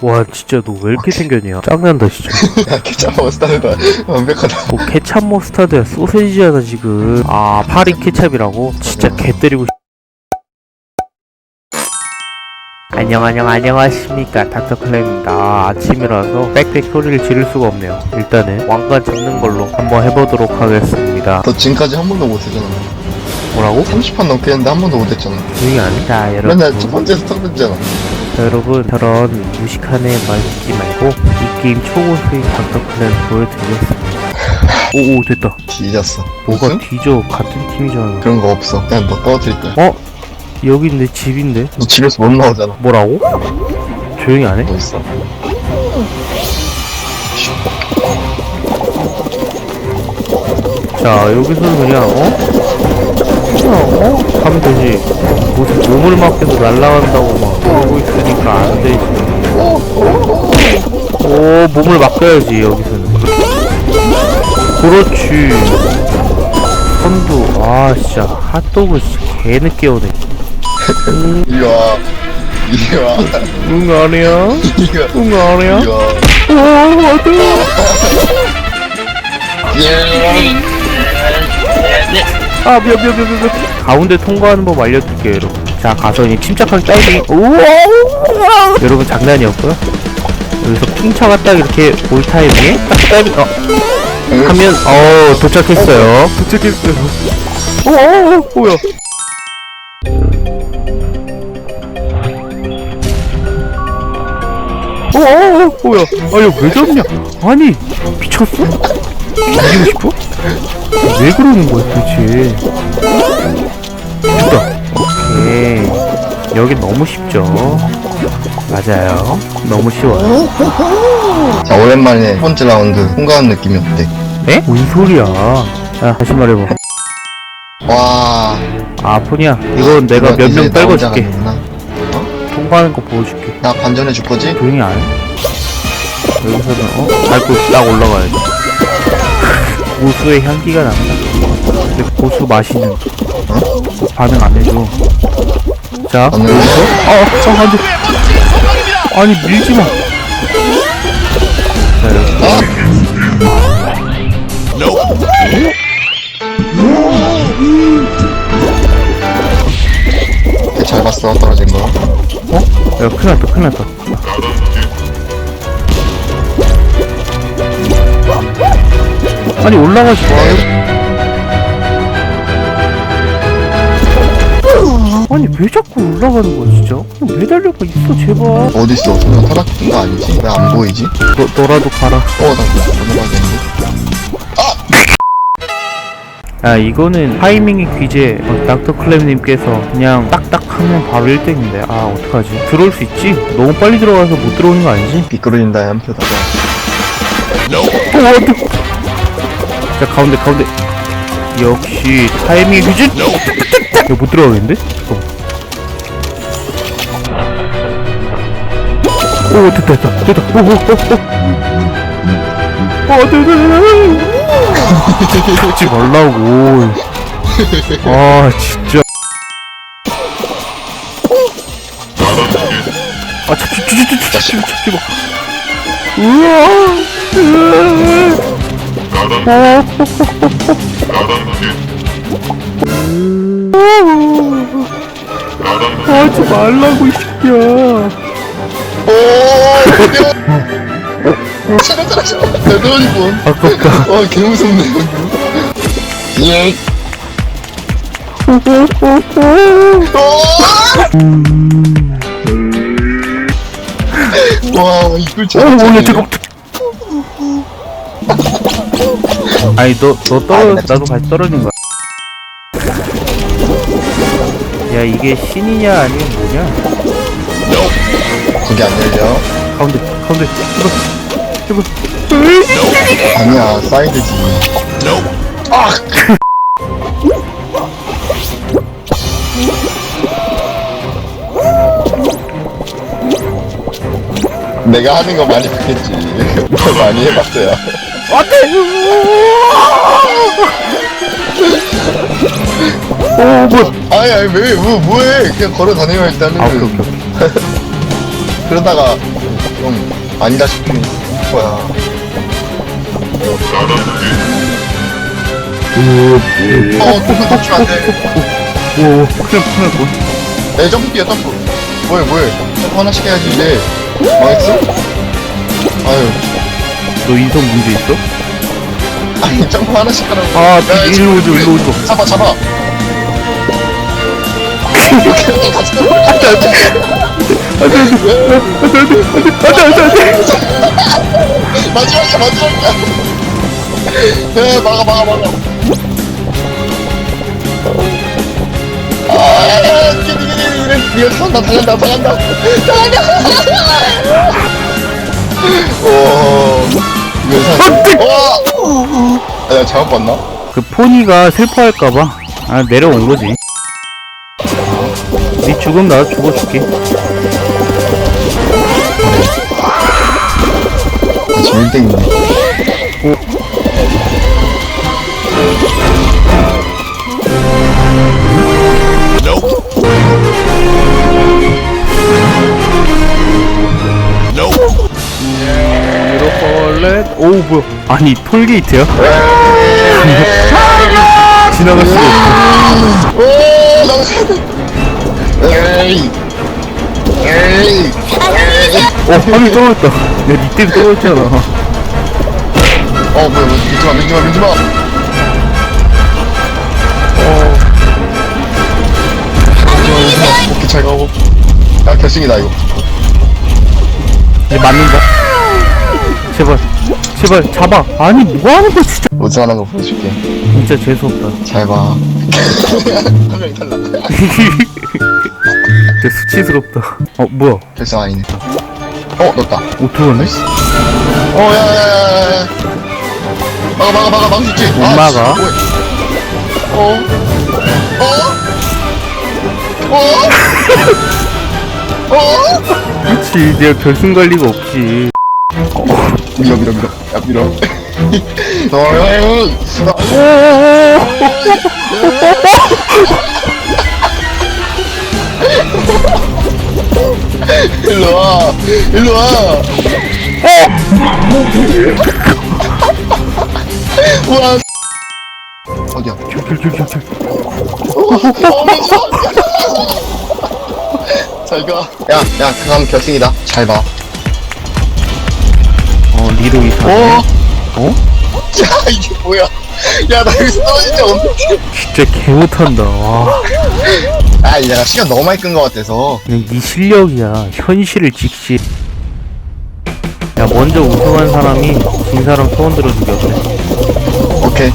와 진짜 너 왜 이렇게 생겼냐? 짱난다 진짜. 야 케찹 머스타드다. 완벽하다. 뭐 케찹 머스타드야. 소세지잖아 지금. 아 파리 케찹이라고? 진짜 개 때리고 싶... 안녕 안녕 안녕하십니까. 닥터클랩입니다. 아, 아침이라서 빽빽 소리를 지를 수가 없네요. 일단은 왕관 잡는 걸로 한번 해보도록 하겠습니다. 너 지금까지 한 번도 못했잖아. 뭐라고? 30판 넘게 했는데 한 번도 못했잖아. 조용히 안 해. 자 여러분. 맨날 첫 번째에서 턱던지잖아 자, 여러분 저런 무식한 애 말지 말고 이 게임 초고수인 닥터클랩 보여드리겠습니다 오오 됐다 뒤졌어 뭐가 무슨? 뒤져 같은 팀이잖아 그런 거 없어 그냥 너 떨어뜨릴 거야 어? 여기 내 집인데? 너 집에서 못 나오잖아 뭐라고? 조용히 안 해? 뭐 있어 자 여기서는 그냥 어? 그냥 어? 하면 되지 무슨 몸을 맡겨서 날아간다고 막 그러고 있으니까 안 되지 오 몸을 맡겨야지 여기서는. 그렇지. 선두. 아 진짜. 핫도그 진짜 개 늦게 오네. 이리 와. 이리 와. 응 아니야? 이리 와. 응 아니야? 이리 와. 오 예. 아 미안 미안 미안 미안 가운데 통과하는 법 알려줄게요 여러분 자 가서 이제 침착하게 다이빙 우와 여러분 장난이었고요 여기서 풍차가 딱 이렇게 올 타이밍에 딱 다이빙 어 하면 어 도착했어요 도착했어요 어, 어, 어 뭐야 어, 뭐야? 아, 이거 왜 잡냐? 아니, 미쳤어? 이기고 싶어? 왜 그러는 거야, 도대체? 됐다. 오케이. 여기 너무 쉽죠? 맞아요. 너무 쉬워요. 자 오랜만에 첫 번째 라운드 통과한 느낌이 어때? 에? 뭔 소리야? 야, 다시 말해봐. 와 아, 폰이야. 이건 내가 몇명 혼자 줄게. 통과하는 거 보여줄게. 나 반전해 줄 거지? 조용히 안 해? 여기서는, 어? 밟고 딱 올라가야지. 고수의 향기가 난다. 근데 고수 마시는, 어? 반응 안 해줘. 자, 안 해줘? 어, 저, 안 돼. 아니, 밀지 마. 자, 여기. 잘 봤어 떨어진 거 어? 야, 큰일 났다, 큰일 났다. 아니, 올라가지 마. 아니, 왜 자꾸 올라가는 거야, 진짜? 그냥 매달려가 있어, 제발. 어딨어? 저거 타락한 거 아니지? 왜 안 보이지? 너, 너라도 가라. 어나 넘어가겠는데? 아, 이거는 타이밍이 귀재. 어, 닥터 클램님께서 그냥 딱딱 하면 바로 1등인데. 아, 어떡하지? 들어올 수 있지? 너무 빨리 들어가서 못 들어오는 거 아니지? 미끄러진다 한 표다가 오, 안 돼. 자, 가운데, 가운데. 역시, 타이밍이 귀재. 이거 못 들어가겠는데? 잠깐만. 오, 됐다, 됐다, 됐다. 오, 오, 오, 오. 어, 됐다. 하지 말라고. 아, 진짜. 아, 잡지, 잡지, 잡지, 잡지, 잡지 마. 우와. 하지 말라고, 이 새끼야. 오! 떨어질 뻔 아깝다. 와 개무섭네 예와 오, 잘 원래 뜨겁. 아니, 너, 너 떨어, 나도 같이 떨어진 거야. 야, 이게 신이냐, 아니면 뭐냐? 그게 안 열려 가운데, 가운데, 제발, 제발. 아니야 사이드지 아! 내가 하는 거 많이 봤겠지 너 많이 해봤어 야 오, 뭐야. 아니 아니 왜 뭐, 뭐해 그냥 걸어 다니면 일단은 아, 오케이, 오케이. 오케이. 그러다가 좀 아니다 싶으면 거야. 어, 또 터치면 안 돼. 오, 큰일, 큰일, 났내 점프 뛰어, 점프. 뭐해, 뭐해. 점프 하나씩 해야지, 이제. 망했어? 아유, 너 인성 문제 있어? 아니, 점프 하나씩 하라고. 아, 야, 일로 오죠, 일로 오죠. 잡아, 잡아. 마지막이야, 마지막이야. 네, 막아, 막아, 막아. 아, 기니, 기니, 기니. 이거 당한다, 당한다, 당한다. 당한다. 오! 아, 내가 잘못 봤나? 그 포니가 슬퍼할까봐 아 내려온 거지 네 죽음 나 죽어줄게 아, 땡이네. 이 렇게 오 뭐야 아니 톨게이트야? 지나갈 수가 없어 오. 어 화면 떨어졌다 야 니 때문에 떨어졌잖아 어, 뭐야, 뭐야, 밀지 마, 밀지 마, 밀지 마. 어. 밀지 마, 밀지 마. 오케이, 잘 가고. 야, 결승이다, 이거. 이제 맞는다 제발 제발 잡아 아니 뭐하는 거야 진짜 우승하는 거 보여줄게. 진짜 재수없다 잘 봐. 한 명이 탈락. 진짜 수치스럽다 어 뭐야 결승 아니네. 어, 넣었다. 왔네? 어, 야, 야, 야, 야, 야. 막아, 막아, 막아, 막을 수 있지. 못 아, 막아. 씨, 뭐야. 어? 어? 어? 어? 그렇지 내가 결승 갈 리가 없지 밀어, 밀어, 밀어. 야, 밀어. 어, 야, 야, 일로 와. 일로 와. 우와. 어디야? 킬킬킬킬킬 어, 밀지 마. 잘 가. 야, 야, 그럼 결승이다. 잘 봐. 어 리로 이상 어? 어? 야, 이게 뭐야? 야, 나 여기서 떨어진지 어떡해. 진짜 개 못한다 와 아, 이제 나 시간 너무 많이 끈 것 같아서. 그냥 네 실력이야 현실을 직시 야 먼저 우승한 사람이 진 사람 소원 들어주기 어때? 오케이.